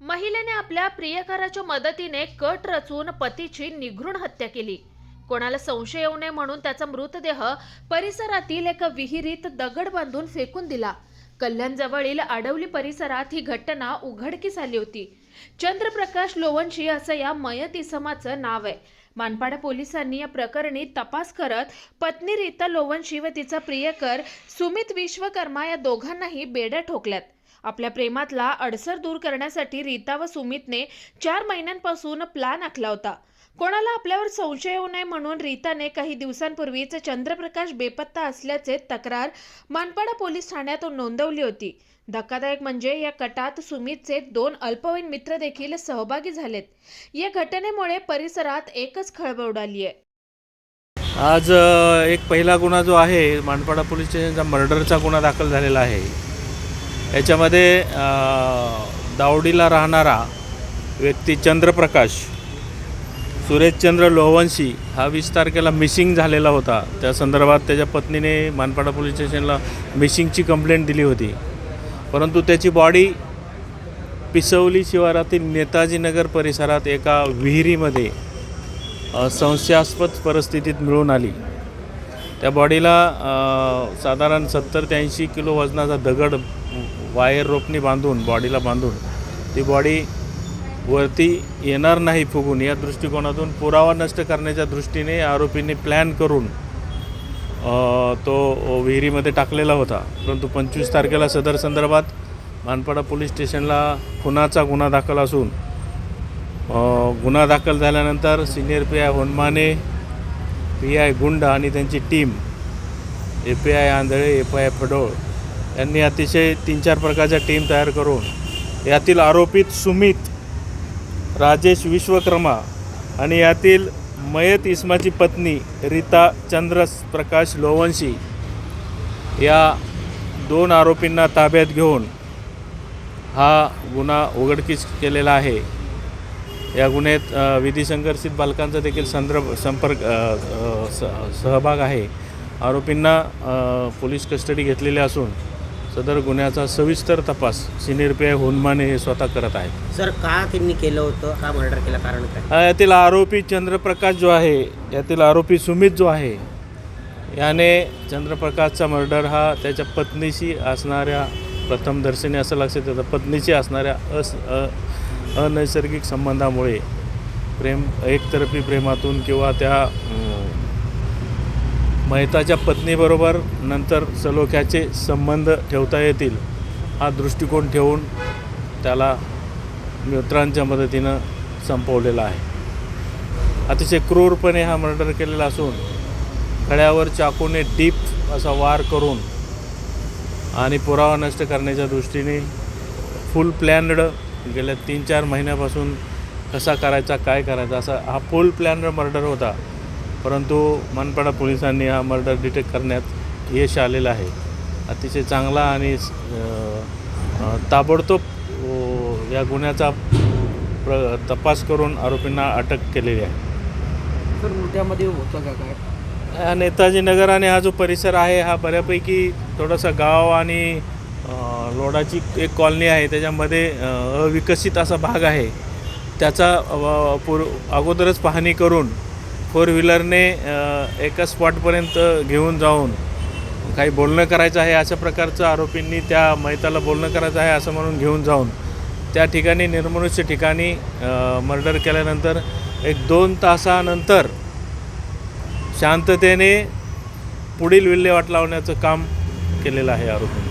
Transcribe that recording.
महिलेने आपल्या प्रियकराच्या मदतीने कट रचून पतीची निघृण हत्या केली. कोणाला संशय येऊ नये म्हणून त्याचा मृतदेह परिसरातील एका विहिरीत दगड बांधून फेकून दिला. कल्याणजवळील आडवली परिसरात ही घटना उघडकीस आली होती. चंद्रप्रकाश लोवंशी असं या मयत इसमाचं नाव आहे. मानपाडा पोलिसांनी या प्रकरणी तपास करत पत्नी रीता लोवंशी व तिचा प्रियकर सुमित विश्वकर्मा या दोघांनाही बेड्या ठोकल्यात. आपल्या प्रेमातला अडसर दूर करण्यासाठी रीता व सुमितने चार महिन्यांपासून प्लान आखला होता. कोणाला आपल्यावर संशय येऊ नये म्हणून रीताने काही दिवसांपूर्वीच चंद्रप्रकाश बेपत्ता असल्याचे तक्रार मानपाडा पोलीस ठाण्यात नोंदवली होती. धक्कादायक म्हणजे या कटात सुमितचे दोन अल्पवयीन मित्र देखील सहभागी झालेत. या घटनेमुळे परिसरात एकच खळबळ उडाली आहे. आज एक पहिला गुन्हा जो आहे मानपाडा पोलीस स्टेशनचा मर्डरचा गुन्हा दाखल झालेला आहे. याच्यामध्ये दावडीला राहणारा व्यक्ती चंद्रप्रकाश सुरेशचंद्र लोहवंशी हा वीस तारखेला मिसिंग झालेला होता. त्या संदर्भात त्याच्या पत्नीने मानपाडा पोलीस स्टेशनला मिसिंगची कंप्लेंट दिली होती. परंतु त्याची बॉडी पिसवली शिवारातील नेताजीनगर परिसरात एका विहिरीमध्ये संशयास्पद परिस्थितीत मिळून आली. त्या बॉडीला साधारण सत्तर ते ऐंशी किलो वजनाचा दगड वायर रोपणी बांधून बॉडीला बांधून ती बॉडी वरती येणार नाही फुगून या दृष्टिकोनातून पुरावा नष्ट करण्याच्या दृष्टीने आरोपींनी प्लॅन करून तो विहिरीमध्ये टाकलेला होता. परंतु पंचवीस तारखेला सदर संदर्भात मानपाडा पोलीस स्टेशनला खुनाचा गुन्हा दाखल असून गुन्हा दाखल झाल्यानंतर senior P I Honmane P I Gund आणि त्यांची team A P I Andhale A P I Phadol यांनी अतिशय तीन चार प्रकारच्या टीम तयार करून यातील आरोपित सुमित राजेश विश्वकर्मा आणि यातील मयत इस्माची पत्नी रीता चंद्र प्रकाश लोवंशी या दोन आरोपींना ताब्यात घेऊन हा गुन्हा उघडकीस केलेला आहे. या गुन्ह्यात अ, विधिसंघर्षित बालकांचा देखील संदर्भ संपर्क सहभाग आहे. आरोपींना पोलीस कस्टडी घेतलेली असून सदर गुन्ह्याचा सविस्तर तपास सिनियर पी आय होनमाने हे स्वतः करत आहेत. सर का त्यांनी केलं होतं? का मर्डर केलं? कारण काय? यातील आरोपी चंद्रप्रकाश जो आहे यातील आरोपी सुमित जो आहे याने चंद्रप्रकाशचा मर्डर हा त्याच्या पत्नीशी असणाऱ्या प्रथम दर्शनी असं लक्षात येतं पत्नीशी असणाऱ्या अस अनैसर्गिक संबंधामुळे प्रेम एकतर्फी प्रेमातून किंवा त्या मेहताच्या पत्नीबरोबर नंतर सलोख्याचे संबंध ठेवता येतील हा दृष्टिकोन ठेवून त्याला मित्रांच्या मदतीनं संपवलेला आहे. अतिशय क्रूरपणे हा मर्डर केलेला असून खड्यावर चाकूने डीप असा वार करून आणि पुरावा नष्ट करण्याच्या दृष्टीने फुल प्लॅनड गेल्या तीन चार महिन्यापासून कसा करायचा काय करायचा असा हा फुल प्लॅनड मर्डर होता. परंतु मनपाडा पोलिसांनी हा मर्डर डिटेक्ट करण्यात यश आलेलं आहे. अतिशय चांगला आणि ताबडतोब या गुन्ह्याचा प्र तपास करून आरोपींना अटक केलेली आहे. सर मोठ्यामध्ये होतं का काय? नेताजी नगर आणि हा जो परिसर आहे हा बऱ्यापैकी थोडासा गाव आणि लोडाची एक कॉलनी आहे त्याच्यामध्ये अविकसित असा भाग आहे. त्याचा अ, पूर अगोदरच पाहणी करून फोर व्हीलरने एका स्पॉटपर्यंत घेऊन जाऊन काही बोलणं करायचं आहे अशा प्रकारचं आरोपींनी त्या मैताला बोलणं करायचं आहे असं म्हणून घेऊन जाऊन त्या ठिकाणी निर्मनुष्य ठिकाणी मर्डर केल्यानंतर एक दोन तासानंतर शांततेने पुढील विल्हेवाट लावण्याचं काम केलेलं आहे आरोपी